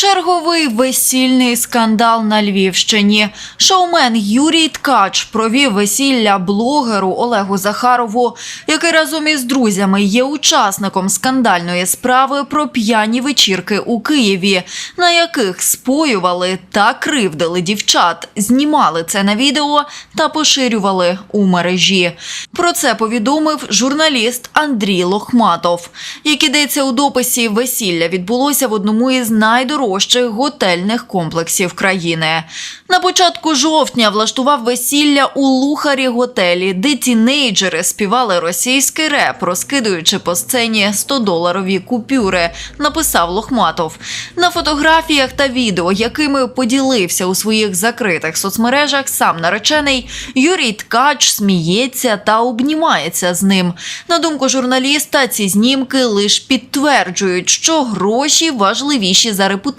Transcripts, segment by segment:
Черговий весільний скандал на Львівщині. Шоумен Юрій Ткач провів весілля блогеру Олегу Захарову, який разом із друзями є учасником скандальної справи про п'яні вечірки у Києві, на яких споювали та кривдили дівчат, знімали це на відео та поширювали у мережі. Про це повідомив журналіст Андрій Лохматов. Як ідеться у дописі, весілля відбулося в одному із найдорожчих готельних комплексів країни. На початку жовтня влаштував весілля у Лухарі готелі, де тінейджери співали російський реп, розкидуючи по сцені 100-доларові купюри, написав Лохматов. На фотографіях та відео, якими поділився у своїх закритих соцмережах сам наречений, Юрій Ткач сміється та обнімається з ним. На думку журналіста, ці знімки лише підтверджують, що гроші важливіші за репутацію,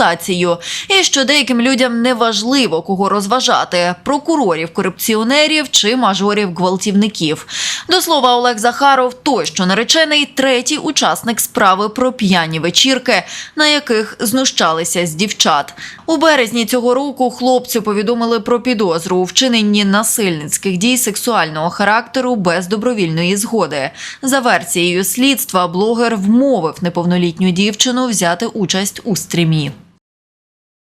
і що деяким людям не важливо, кого розважати прокурорів, корупціонерів чи мажорів-гвалтівників. До слова, Олег Захаров той, що наречений третій учасник справи про п'яні вечірки, на яких знущалися з дівчат. У березні цього року хлопцю повідомили про підозру у вчиненні насильницьких дій сексуального характеру без добровільної згоди. За версією слідства, блогер вмовив неповнолітню дівчину взяти участь у стрімі.